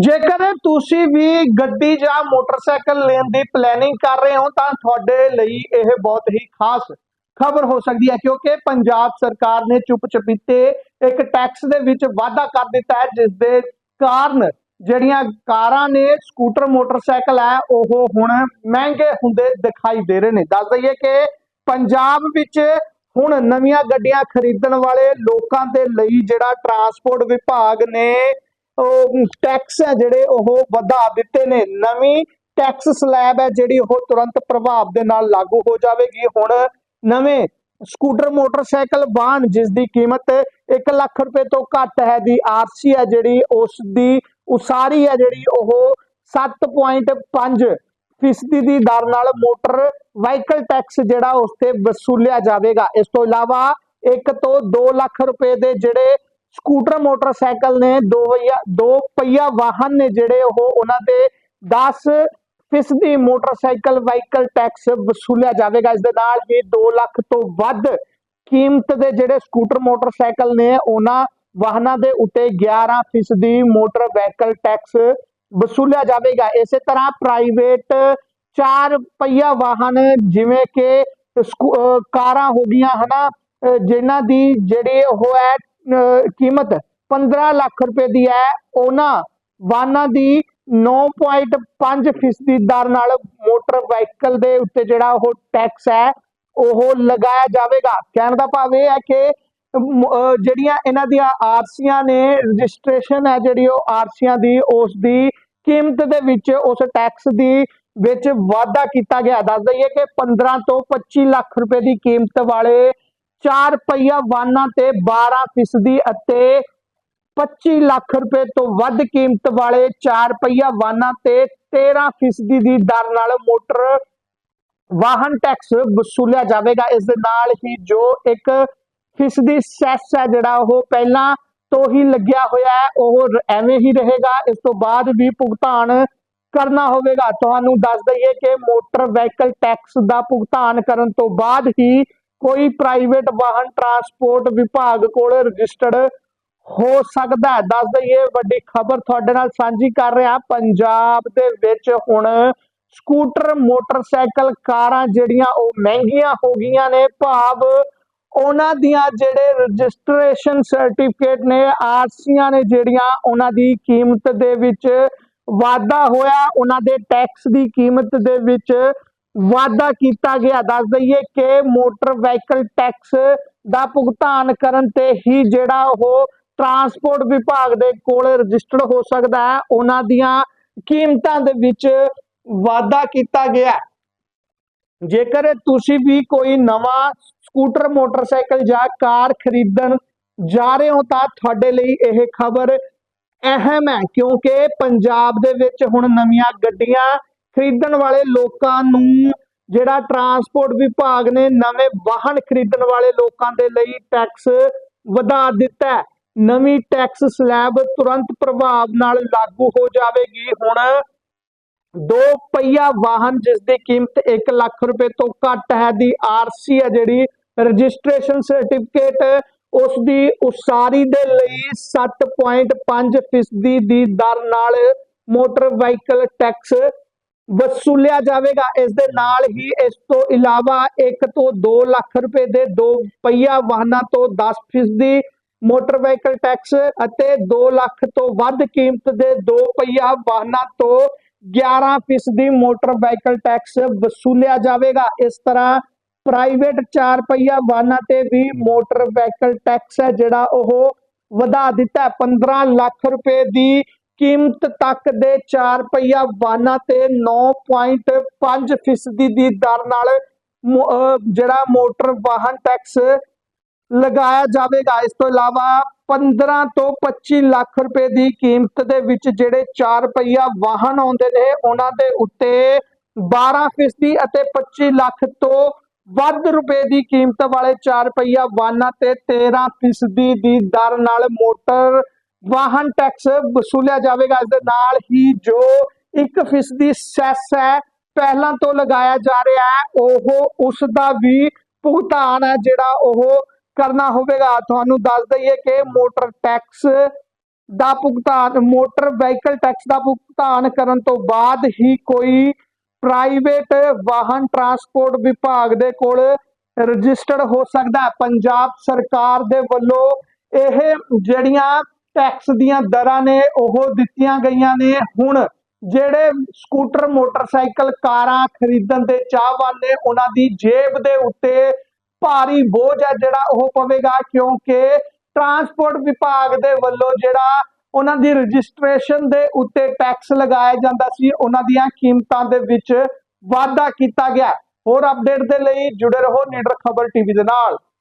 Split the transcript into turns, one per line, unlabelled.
ਜੇਕਰ ਤੁਸੀਂ ਵੀ ਗੱਡੀ ਜਾਂ ਮੋਟਰਸਾਈਕਲ ਲੈਣ ਦੀ ਪਲੈਨਿੰਗ ਕਰ ਰਹੇ ਹੋ, ਤਾਂ ਤੁਹਾਡੇ ਲਈ ਇਹ ਬਹੁਤ ਹੀ ਖਾਸ ਖਬਰ ਹੋ ਸਕਦੀ ਹੈ, ਕਿਉਂਕਿ ਪੰਜਾਬ ਸਰਕਾਰ ਨੇ ਚੁੱਪ ਚਪੀਤੇ ਇੱਕ ਟੈਕਸ ਦੇ ਵਿੱਚ ਵਾਧਾ ਕਰ ਦਿੱਤਾ ਹੈ, ਜਿਸ ਦੇ ਕਾਰਨ ਜਿਹੜੀਆਂ ਕਾਰਾਂ ਨੇ ਸਕੂਟਰ ਮੋਟਰਸਾਈਕਲ ਹੈ, ਉਹ ਹੁਣ ਮਹਿੰਗੇ ਹੁੰਦੇ ਦਿਖਾਈ ਦੇ ਰਹੇ ਨੇ। ਦੱਸ ਦਈਏ ਕਿ ਪੰਜਾਬ ਵਿੱਚ ਹੁਣ ਨਵੀਆਂ ਗੱਡੀਆਂ ਖਰੀਦਣ ਵਾਲੇ ਲੋਕਾਂ ਦੇ ਲਈ ਜਿਹੜਾ ਟਰਾਂਸਪੋਰਟ ਵਿਭਾਗ ਨੇ ਟੈਕਸ ਹੈ ਜਿਹੜੇ ਉਹ ਵਧਾ ਦਿੱਤੇ ਨੇ। ਨਵੀਂ ਟੈਕਸ ਸਲੈਬ ਹੈ ਜਿਹੜੀ ਉਹ ਤੁਰੰਤ ਪ੍ਰਭਾਵ ਦੇ ਨਾਲ ਲਾਗੂ ਹੋ ਜਾਵੇਗੀ। ਹੁਣ ਨਵੇਂ ਸਕੂਟਰ ਮੋਟਰਸਾਈਕਲ ਵਾਹਨ ਜਿਸ ਦੀ ਕੀਮਤ 1 ਲੱਖ ਰੁਪਏ ਤੋਂ ਘੱਟ ਹੈ ਦੀ ਆਰਸੀ ਹੈ ਜਿਹੜੀ ਉਸ ਦੀ ਉਸਾਰੀ ਹੈ ਜਿਹੜੀ ਉਹ 7.5 ਫੀਸਦੀ ਦੀ ਦਰ ਨਾਲ ਮੋਟਰ ਵਾਹੀਕਲ ਟੈਕਸ ਜਿਹੜਾ ਉਸ ਤੇ ਵਸੂਲਿਆ ਜਾਵੇਗਾ। ਇਸ ਤੋਂ ਇਲਾਵਾ 1 ਤੋਂ 2 ਲੱਖ ਰੁਪਏ ਦੇ ਜਿਹੜੇ ਸਕੂਟਰ, ਮੋਟਰਸਾਈਕਲ ਨੇ ਦੋ ਪਹੀਆ ਦੋ ਪਹੀਆ ਵਾਹਨ ਨੇ ਜਿਹੜੇ ਉਹ ਉਹਨਾਂ ਦੇ 10 ਫੀਸਦੀ ਮੋਟਰਸਾਈਕਲ, ਵਾਹੀਕਲ ਟੈਕਸ ਵਸੂਲਿਆ ਜਾਵੇਗਾ। ਇਸ ਦੇ ਨਾਲ ਹੀ 2 ਲੱਖ ਤੋਂ ਵੱਧ ਕੀਮਤ ਦੇ ਜਿਹੜੇ ਸਕੂਟਰ, ਮੋਟਰਸਾਈਕਲ ਨੇ ਉਹਨਾਂ ਵਾਹਨਾਂ ਦੇ ਉੱਤੇ 11 ਫੀਸਦੀ ਮੋਟਰ ਵਾਹੀਕਲ ਟੈਕਸ ਵਸੂਲਿਆ ਜਾਵੇਗਾ। ਇਸੇ ਤਰ੍ਹਾਂ ਪ੍ਰਾਈਵੇਟ ਚਾਰ ਪਹੀਆ ਵਾਹਨ ਜਿਵੇਂ ਕਿ ਸਕੂ- ਕਾਰਾਂ ਹੋ ਗਈਆਂ, ਹਨਾ, ਅਹ, ਜਿਨ੍ਹਾਂ ਦੀ ਜਿਹੜੀ ਉਹ ਹੈ ਕੀਮਤ 15 ਲੱਖ ਰੁਪਏ ਦੀ ਹੈ। ਉਹਨਾਂ ਵਾਹਨਾਂ ਦੀ 9.5 ਫੀਸਦੀ ਦਰ ਨਾਲ ਮੋਟਰ ਵਾਹੀਕਲ ਦੇ ਉੱਤੇ ਜਿਹੜਾ ਉਹ ਟੈਕਸ ਹੈ, ਉਹ ਲਗਾਇਆ ਜਾਵੇਗਾ। ਕਹਿਣ ਦਾ ਭਾਵ ਇਹ ਹੈ ਕਿ ਜਿਹੜੀਆਂ ਇਹਨਾਂ ਦੀਆਂ ਆਰਸੀਆਂ ਨੇ ਰਜਿਸਟ੍ਰੇਸ਼ਨ ਹੈ ਜਿਹੜੀ ਉਹ ਆਰਸੀਆਂ ਦੀ ਉਸ ਦੀ ਕੀਮਤ ਦੇ ਵਿੱਚ ਉਸ ਟੈਕਸ ਦੀ ਵਿੱਚ ਵਾਧਾ ਕੀਤਾ ਗਿਆ। ਦੱਸ ਦਈਏ ਕਿ 15 ਤੋਂ 25 ਲੱਖ ਰੁਪਏ ਦੀ ਕੀਮਤ ਵਾਲੇ ਚਾਰ ਪਹੀਆ ਵਾਹਨਾਂ ਤੇ 12 ਫੀਸਦੀ ਅਤੇ 25 ਲੱਖ ਰੁਪਏ ਤੋਂ ਵੱਧ ਕੀਮਤ ਵਾਲੇ ਚਾਰ ਪਹੀਆ ਵਾਹਨਾਂ ਤੇ 13 ਫੀਸਦੀ ਦੀ ਦਰ ਨਾਲ ਮੋਟਰ ਵਾਹਨ ਟੈਕਸ ਵਸੂਲਿਆ ਜਾਵੇਗਾ। ਇਸ ਦੇ ਨਾਲ ਹੀ ਜੋ ਇੱਕ ਫੀਸਦੀ ਸੈਸ ਹੈ ਜਿਹੜਾ ਉਹ ਪਹਿਲਾਂ ਤੋਂ ਹੀ ਲੱਗਿਆ ਹੋਇਆ ਹੈ, ਉਹ ਐਵੇਂ ਹੀ ਰਹੇਗਾ। ਇਸ ਤੋਂ ਬਾਅਦ ਵੀ ਭੁਗਤਾਨ ਕਰਨਾ ਹੋਵੇਗਾ। ਤੁਹਾਨੂੰ ਦੱਸ ਦਈਏ ਕਿ ਮੋਟਰ ਵਹੀਕਲ ਟੈਕਸ ਦਾ ਭੁਗਤਾਨ ਕਰਨ ਤੋਂ ਬਾਅਦ ਹੀ ਕੋਈ ਪ੍ਰਾਈਵੇਟ ਵਾਹਨ ਟਰਾਂਸਪੋਰਟ ਵਿਭਾਗ ਕੋਲ ਰਜਿਸਟਰਡ ਹੋ ਸਕਦਾ ਹੈ। ਦੱਸ ਦਈਏ, ਵੱਡੀ ਖਬਰ ਤੁਹਾਡੇ ਨਾਲ ਸਾਂਝੀ ਕਰ ਰਿਹਾ। ਪੰਜਾਬ ਦੇ ਵਿੱਚ ਹੁਣ ਸਕੂਟਰ ਮੋਟਰਸਾਈਕਲ ਕਾਰਾਂ ਜਿਹੜੀਆਂ ਉਹ ਮਹਿੰਗੀਆਂ ਹੋ ਗਈਆਂ ਨੇ। ਭਾਵ ਉਹਨਾਂ ਦੀਆਂ ਜਿਹੜੇ ਰਜਿਸਟ੍ਰੇਸ਼ਨ ਸਰਟੀਫਿਕੇਟ ਨੇ, ਆਰਸੀਆਂ ਨੇ ਜਿਹੜੀਆਂ ਉਹਨਾਂ ਦੀ ਕੀਮਤ ਦੇ ਵਿੱਚ ਵਾਧਾ ਹੋਇਆ। ਉਹਨਾਂ ਦੇ ਟੈਕਸ ਦੀ ਕੀਮਤ ਦੇ ਵਿੱਚ ਵਾਧਾ ਕੀਤਾ ਗਿਆ। ਦੱਸ ਦਈਏ ਕਿ ਮੋਟਰ ਵਹੀਕਲ ਟੈਕਸ ਦਾ ਭੁਗਤਾਨ ਕਰਨ ਤੇ ਹੀ ਜਿਹੜਾ ਉਹ ਟਰਾਂਸਪੋਰਟ ਵਿਭਾਗ ਦੇ ਕੋਲ ਰਜਿਸਟਰਡ ਹੋ ਸਕਦਾ ਹੈ। ਉਹਨਾਂ ਦੀਆਂ ਕੀਮਤਾਂ ਦੇ ਵਿੱਚ ਵਾਧਾ ਕੀਤਾ ਗਿਆ। ਜੇਕਰ ਤੁਸੀਂ ਵੀ ਕੋਈ ਨਵਾਂ ਸਕੂਟਰ, ਮੋਟਰਸਾਈਕਲ ਜਾਂ ਕਾਰ ਖਰੀਦਣ ਜਾ ਰਹੇ ਹੋ, ਤਾਂ ਤੁਹਾਡੇ ਲਈ ਇਹ ਖਬਰ ਅਹਿਮ ਹੈ, ਕਿਉਂਕਿ ਪੰਜਾਬ ਦੇ ਵਿੱਚ ਹੁਣ ਨਵੀਆਂ ਗੱਡੀਆਂ ਖਰੀਦਣ ਵਾਲੇ ਲੋਕਾਂ ਨੂੰ ਜਿਹੜਾ ਟਰਾਂਸਪੋਰਟ ਵਿਭਾਗ ਨੇ ਨਵੇਂ ਵਾਹਨ ਖਰੀਦਣ ਵਾਲੇ ਲੋਕਾਂ ਦੇ ਲਈ ਟੈਕਸ ਵਧਾ ਦਿੱਤਾ ਨਵੀਂ ਟੈਕਸ ਸਲੈਬ ਤੁਰੰਤ ਪ੍ਰਭਾਵ ਨਾਲ ਲਾਗੂ ਹੋ ਜਾਵੇਗੀ। ਹੁਣ ਦੋ ਪਹੀਆ ਵਾਹਨ ਜਿਸ ਦੀ ਕੀਮਤ 1 ਲੱਖ ਰੁਪਏ ਤੋਂ ਘੱਟ ਹੈ ਦੀ ਆਰਸੀ ਹੈ ਜਿਹੜੀ ਰਜਿਸਟ੍ਰੇਸ਼ਨ ਸਰਟੀਫਿਕੇਟ ਉਸ ਦੀ ਉਸਾਰੀ ਦੇ ਲਈ 7.5 ਫੀਸਦੀ ਦੀ ਦਰ ਨਾਲ ਮੋਟਰ ਵਾਹੀਕਲ ਟੈਕਸ ਵਸੂਲਿਆ ਜਾਵੇਗਾ। ਇਸ ਦੇ ਨਾਲ ਹੀ ਇਸ ਤੋਂ ਇਲਾਵਾ 1 ਤੋਂ 2 ਲੱਖ ਰੁਪਏ ਦੇ ਦੋ ਪਹੀਆ ਵਾਹਨਾਂ ਤੋਂ 10 ਫੀਸਦੀ ਮੋਟਰ ਵਾਹੀਕਲ ਟੈਕਸ ਅਤੇ 2 ਲੱਖ ਤੋਂ ਵੱਧ ਕੀਮਤ ਦੇ ਦੋ ਪਹੀਆ ਵਾਹਨਾਂ ਤੋਂ 11 ਫੀਸਦੀ ਮੋਟਰ ਵਾਹੀਕਲ ਟੈਕਸ ਵਸੂਲਿਆ ਜਾਵੇਗਾ। ਇਸ ਤਰ੍ਹਾਂ ਪ੍ਰਾਈਵੇਟ ਚਾਰ ਪਹੀਆ ਵਾਹਨਾਂ ਤੇ ਵੀ ਮੋਟਰ ਵਾਹੀਕਲ ਟੈਕਸ ਹੈ ਜਿਹੜਾ ਉਹ ਵਧਾ ਦਿੱਤਾ। ਹੈ 15 ਲੱਖ ਰੁਪਏ ਦੀ ਕੀਮਤ ਤੱਕ ਦੇ 4 ਪਹੀਆ ਵਾਹਨਾਂ ਤੇ 9.5 ਫੀਸਦੀ ਦੀ ਦਰ ਨਾਲ ਜਿਹੜਾ ਮੋਟਰ ਵਾਹਨ ਟੈਕਸ ਲਗਾਇਆ ਜਾਵੇਗਾ। ਇਸ ਤੋਂ ਇਲਾਵਾ 15 ਤੋਂ 25 ਲੱਖ ਰੁਪਏ ਦੀ ਕੀਮਤ ਦੇ ਵਿੱਚ ਜਿਹੜੇ 4 ਪਹੀਆ ਵਾਹਨ ਆਉਂਦੇ ਨੇ, ਉਹਨਾਂ ਦੇ ਉੱਤੇ 12 ਫੀਸਦੀ ਅਤੇ 25 ਲੱਖ ਤੋਂ ਵੱਧ ਰੁਪਏ ਦੀ ਕੀਮਤ ਵਾਲੇ 4 ਪਹੀਆ ਵਾਹਨਾਂ ਤੇ 13 ਫੀਸਦੀ ਦੀ ਦਰ ਨਾਲ ਮੋਟਰ ਵਾਹਨ ਟੈਕਸ ਵਸੂਲਿਆ ਜਾਵੇਗਾ। ਇਸ ਦੇ ਨਾਲ ਹੀ ਜੋ 1 ਫੀਸਦੀ ਸੈਸ ਹੈ, ਪਹਿਲਾਂ ਤੋਂ ਲਗਾਇਆ ਜਾ ਰਿਹਾ ਹੈ, ਉਹ ਉਸ ਦਾ ਵੀ ਭੁਗਤਾਨ ਹੈ, ਜਿਹੜਾ ਉਹ ਕਰਨਾ ਹੋਵੇਗਾ। ਤੁਹਾਨੂੰ ਦੱਸ ਦਈਏ ਕਿ ਮੋਟਰ ਟੈਕਸ ਦਾ ਭੁਗਤਾਨ, ਮੋਟਰ ਵਹੀਕਲ ਟੈਕਸ ਦਾ ਭੁਗਤਾਨ ਕਰਨ ਤੋਂ ਬਾਅਦ ਹੀ ਕੋਈ ਪ੍ਰਾਈਵੇਟ ਵਾਹਨ ਟਰਾਂਸਪੋਰਟ ਵਿਭਾਗ ਦੇ ਕੋਲ ਰਜਿਸਟਰਡ ਹੋ ਸਕਦਾ ਹੈ। ਪੰਜਾਬ ਸਰਕਾਰ ਦੇ ਵੱਲੋਂ ਇਹ ਜਿਹੜੀਆਂ ਟੈਕਸ ਦੀਆਂ ਦਰਾਂ ਨੇ, ਉਹ ਦਿੱਤੀਆਂ ਗਈਆਂ ਨੇ। ਹੁਣ ਜਿਹੜੇ ਸਕੂਟਰ ਮੋਟਰਸਾਈਕਲ ਕਾਰਾਂ ਖਰੀਦਣ ਦੇ ਚਾਹਵਾਨ ਨੇ, ਉਹਨਾਂ ਦੀ ਜੇਬ ਦੇ ਉੱਤੇ ਭਾਰੀ ਬੋਝ ਹੈ ਜਿਹੜਾ ਉਹ ਪਵੇਗਾ, ਕਿਉਂਕਿ ਟਰਾਂਸਪੋਰਟ ਵਿਭਾਗ ਦੇ ਵੱਲੋਂ ਜਿਹੜਾ ਉਹਨਾਂ ਦੀ ਰਜਿਸਟ੍ਰੇਸ਼ਨ ਦੇ ਉੱਤੇ ਟੈਕਸ ਲਗਾਇਆ ਜਾਂਦਾ ਸੀ, ਉਹਨਾਂ ਦੀਆਂ ਕੀਮਤਾਂ ਦੇ ਵਿੱਚ ਵਾਧਾ ਕੀਤਾ ਗਿਆ। ਹੋਰ ਅਪਡੇਟ ਦੇ ਲਈ ਜੁੜੇ ਰਹੋ, ਨੀਡਰ ਖਬਰ ਟੀਵੀ ਦੇ ਨਾਲ।